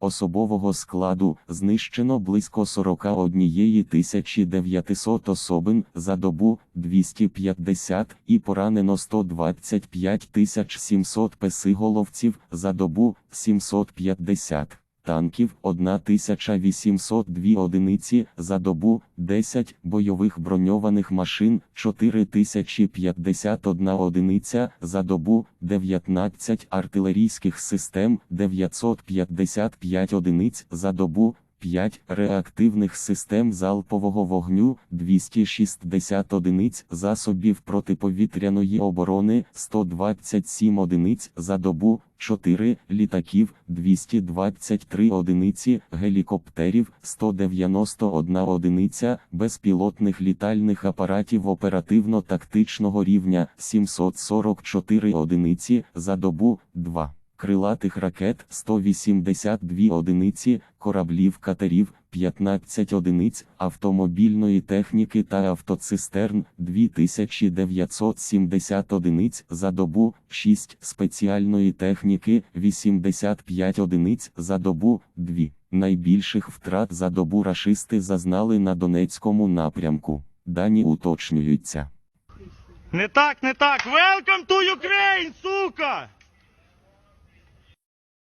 Особового складу знищено близько 41 900 особин за добу 250 і поранено 125 700 песиголовців за добу 750 танків 1802 одиниці за добу, 10 бойових броньованих машин 4051 одиниця за добу, 19 артилерійських систем 955 одиниць за добу, 5 реактивних систем залпового вогню 260 одиниць засобів протиповітряної оборони 127 одиниць за добу, 4 літаків 223 одиниці гелікоптерів 191 одиниця безпілотних літальних апаратів оперативно-тактичного рівня 744 одиниці за добу 2 крилатих ракет 182 одиниці, кораблів катерів 15 одиниць, автомобільної техніки та автоцистерн 2970 одиниць за добу, 6 спеціальної техніки 85 одиниць за добу, 2. Найбільших втрат за добу рашисти зазнали на Донецькому напрямку. Дані уточнюються. Не так, не так. Welcome to Ukraine!